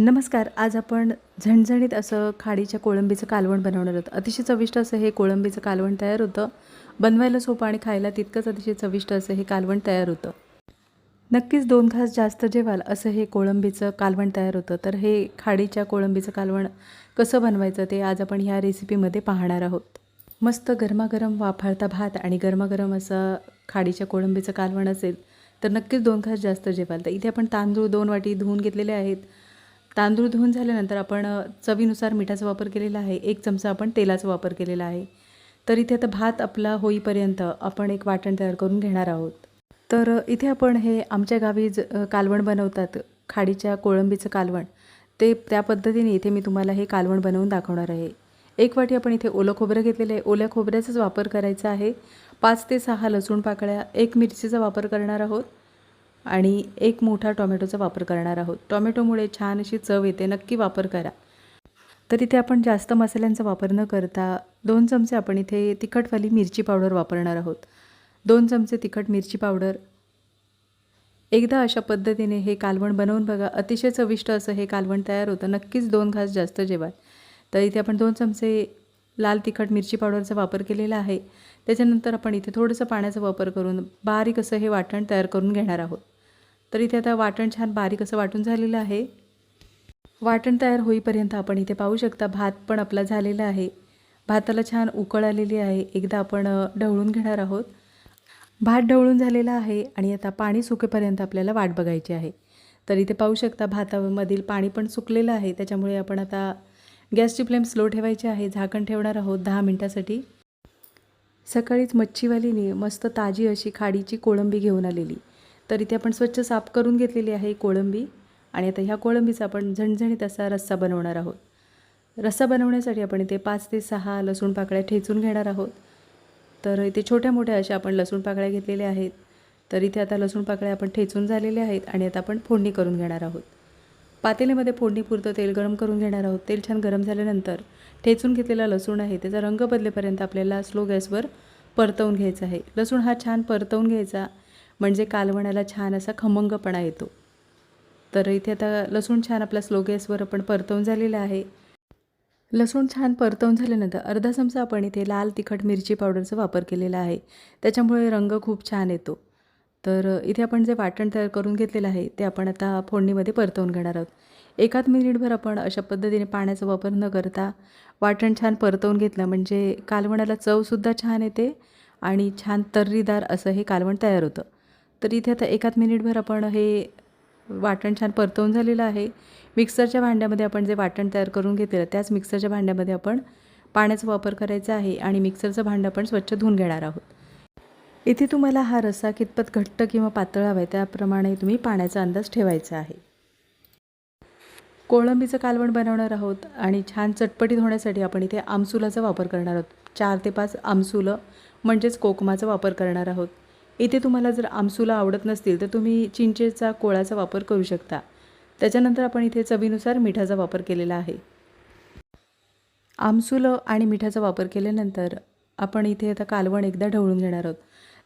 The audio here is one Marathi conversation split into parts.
नमस्कार आज आपण झणझणीत असं खाडीच्या कोळंबीचं कालवण बनवणार आहोत. अतिशय चविष्ट असं हे कोळंबीचं कालवण तयार होतं. बनवायला सोपं आणि खायला तितकंच अतिशय चविष्ट असं हे कालवण तयार होतं. नक्कीच दोन घास जास्त जेवाल असं हे कोळंबीचं कालवण तयार होतं. तर हे खाडीच्या कोळंबीचं कालवण कसं बनवायचं ते आज आपण ह्या रेसिपीमध्ये पाहणार आहोत. मस्त गरमागरम वाफाळता भात आणि गरमागरम असं खाडीच्या कोळंबीचं कालवण असेल तर नक्कीच दोन घास जास्त जेवाल. तर इथे आपण तांदूळ दोन वाटी धुवून घेतलेले आहेत. तांदूळ धुवून झाल्यानंतर आपण चवीनुसार मिठाचा वापर केलेला आहे. एक चमचा आपण तेलाचा वापर केलेला आहे. तर इथे आता भात आपला होईपर्यंत आपण एक वाटण तयार करून घेणार आहोत. तर इथे आपण हे आमच्या गावी ज कालवण बनवतात. खाडीच्या कोळंबीचं कालवण. ते त्या पद्धतीने इथे मी तुम्हाला हे कालवण बनवून दाखवणार आहे. एक वाटी आपण इथे ओलं खोबरं घेतलेलं आहे. ओल्या खोबऱ्याचाच वापर करायचा आहे. पाच ते सहा लसूण पाकळ्या एक मिरचीचा वापर करणार आहोत. आणि एक मोठा टोमॅटोचा वापर करणार आहोत. टोमॅटोमुळे छान अशी चव येते. नक्की वापर करा. तर इथे आपण जास्त मसाल्यांचा वापर न करता दोन चमचे आपण इथे तिखटवाली मिरची पावडर वापरणार आहोत. दोन चमचे तिखट मिरची पावडर. एकदा अशा पद्धतीने हे कालवण बनवून बघा. अतिशय चविष्ट असं हे कालवण तयार होतं. नक्कीच दोन घास जास्त जेवाल. तर इथे आपण दोन चमचे लाल तिखट मिरची पावडरचा वापर केलेला आहे. त्याच्यानंतर आपण इथे थोडंसं पाण्याचा वापर करून बारीक असं हे वाटण तयार करून घेणार आहोत. तर इथे आता वाटण छान बारीक असं वाटून झालेलं आहे. वाटण तयार होईपर्यंत आपण इथे पाहू शकता भात पण आपला झालेला आहे. भाताला छान उकळ आलेली आहे. एकदा आपण ढवळून घेणार आहोत. भात ढवळून झालेला आहे आणि आता पाणी सुकेपर्यंत आपल्याला वाट बघायची आहे. तर इथे पाहू शकता भातामधील पाणी पण सुकलेलं आहे. त्याच्यामुळे आपण आता गॅसची फ्लेम स्लो ठेवायची आहे. झाकण ठेवणार आहोत दहा मिनटासाठी. सकाळीच मच्छीवालीने मस्त ताजी अशी खाडीची कोळंबी घेऊन आलेली. तर इथे आपण स्वच्छ साफ करून घेतलेली आहे कोळंबी. आणि आता ह्या कोळंबीचा आपण झणझणीत असा रस्सा बनवणार आहोत. रस्सा बनवण्यासाठी आपण इथे पाच ते सहा लसूण पाकळ्या ठेचून घेणार आहोत. तर इथे छोट्या मोठ्या अशा आपण लसूण पाकळ्या घेतलेल्या आहेत. तर इथे आता लसूण पाकळ्या आपण ठेचून झालेल्या आहेत आणि आता आपण फोडणी करून घेणार आहोत. पातेल्यामध्ये फोडणीपुरतं तेल गरम करून घेणार आहोत. तेल छान गरम झाल्यानंतर ठेचून घेतलेला लसूण आहे त्याचा रंग बदलेपर्यंत आपल्याला स्लो गॅसवर परतवून घ्यायचा आहे. लसूण हा छान परतवून घ्यायचा म्हणजे कालवणाला छान असा खमंगपणा येतो. तर इथे आता लसूण छान आपला स्लो गॅसवर आपण परतवून झालेला आहे. लसूण छान परतवून झाल्यानंतर अर्धा चमचा आपण इथे लाल तिखट मिरची पावडरचा वापर केलेला आहे. त्याच्यामुळे रंग खूप छान येतो. तर इथे आपण जे वाटण तयार करून घेतलेलं आहे ते आपण आता फोडणीमध्ये परतवून घेणार आहोत. एकाच मिनिटभर आपण अशा पद्धतीने पाण्याचा वापर न करता वाटण छान परतवून घेतलं म्हणजे कालवणाला चवसुद्धा छान येते आणि छान तर्रीदार असं हे कालवण तयार होतं. तर इथे आता एकाच मिनिटभर आपण हे वाटण छान परतवून झालेलं आहे. मिक्सरच्या भांड्यामध्ये आपण जे वाटण तयार करून घेतलेलं त्याच मिक्सरच्या भांड्यामध्ये आपण पाण्याचा वापर करायचा आहे आणि मिक्सरचं भांडं आपण स्वच्छ धुवून घेणार आहोत. इथे तुम्हाला हा रस्सा कितपत घट्ट किंवा पातळ हवा आहे त्याप्रमाणे तुम्ही पाण्याचा अंदाज ठेवायचा आहे. कोळंबीचं कालवण बनवणार आहोत आणि छान चटपटीत होण्यासाठी आपण इथे आमसुलाचा वापर करणार आहोत. चार ते पाच आमसुलं म्हणजेच कोकमाचा वापर करणार आहोत. इथे तुम्हाला जर आमसुला आवडत नसतील तर तुम्ही चिंचेचा कोळाचा वापर करू शकता. त्याच्यानंतर आपण इथे चवीनुसार मिठाचा वापर केलेला आहे. आमसुलं आणि मिठाचा वापर केल्यानंतर आपण इथे आता कालवण एकदा ढवळून घेणार आहोत.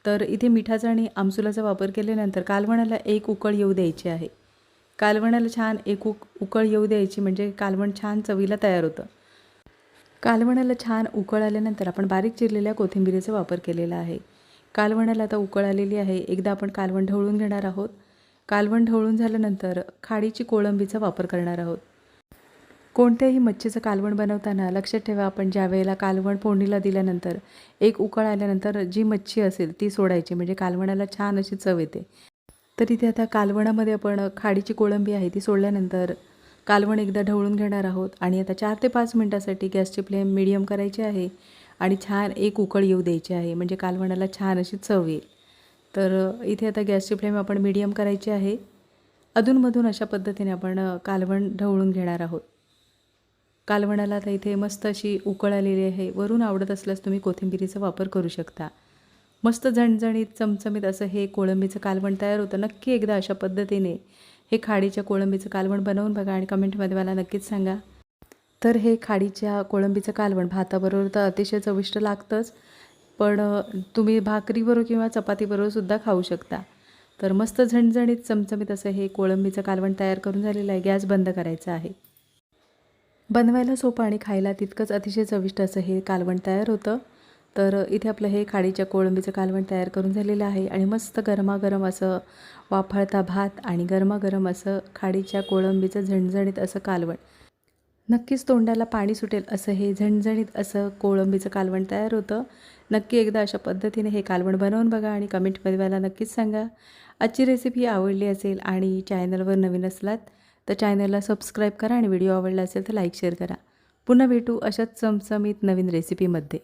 तर इथे मिठाचा आणि आमसुलाचा वापर केल्यानंतर कालवणाला एक उकळ येऊ द्यायची आहे. कालवणाला छान एक उक उकळ येऊ द्यायची म्हणजे कालवण छान चवीला तयार होतं. कालवणाला छान उकळ आल्यानंतर आपण बारीक चिरलेल्या कोथिंबिरीचा वापर केलेला आहे. कालवणाला आता उकळ आलेली आहे. एकदा आपण कालवण ढवळून घेणार आहोत. कालवण ढवळून झाल्यानंतर खाडीची कोळंबीचा वापर करणार आहोत. कोणत्याही मच्छीचं कालवण बनवताना लक्षात ठेवा आपण ज्या वेळेला कालवण फोडणीला दिल्यानंतर एक उकळ आल्यानंतर जी मच्छी असेल ती सोडायची म्हणजे कालवणाला छान अशी चव येते. तर इथे आता कालवणामध्ये आपण खाडीची कोळंबी आहे ती सोडल्यानंतर कालवण एकदा ढवळून घेणार आहोत. आणि आता चार ते पाच मिनटासाठी गॅसची फ्लेम मिडियम करायची आहे. आणि छान एक उकळ येऊ द्यायची आहे. म्हणजे कालवणाला छान अशी चव येईल. तर इथे आता गॅसची फ्लेम आपण मिडियम करायची आहे. अधूनमधून अशा पद्धतीने आपण कालवण ढवळून घेणार आहोत. कालवणाला आता इथे मस्त अशी उकळ आलेली आहे. वरून आवडत असल्यास तुम्ही कोथिंबिरीचा वापर करू शकता. मस्त झणझणीत चमचमीत असं हे कोळंबीचं कालवण तयार होतं. नक्की एकदा अशा पद्धतीने हे खाडीच्या कोळंबीचं कालवण बनवून बघा आणि कमेंटमध्ये मला नक्कीच सांगा. तर हे खाडीच्या कोळंबीचं कालवण भाताबरोबर तर अतिशय चविष्ट लागतंच पण तुम्ही भाकरीबरोबर किंवा चपातीबरोबर सुद्धा खाऊ शकता. तर मस्त झणझणीत चमचमीत असं हे कोळंबीचं कालवण तयार करून झालेलं आहे. गॅस बंद करायचा आहे. बनवायला सोपं आणि खायला तितकंच अतिशय चविष्ट असं हे कालवण तयार होतं. तर इथे आपलं हे खाडीच्या कोळंबीचं कालवण तयार करून झालेलं आहे आणि मस्त गरमागरम असं वाफाळता भात आणि गरमागरम असं खाडीच्या कोळंबीचं झणझणीत असं कालवण. नक्कीच तोंडाला पाणी सुटेल असं हे झणझणीत असं कोळंबीचं कालवण तयार होतं. नक्की एकदा अशा पद्धतीने हे कालवण बनवून बघा आणि कमेंटमध्ये मला नक्कीच सांगा. आजची रेसिपी आवडली असेल आणि चॅनलवर नवीन असलात तर चॅनलला सबस्क्राईब करा आणि व्हिडिओ आवडला असेल तर लाईक शेअर करा. पुन्हा भेटू अशाच चमचमीत नवीन रेसिपीमध्ये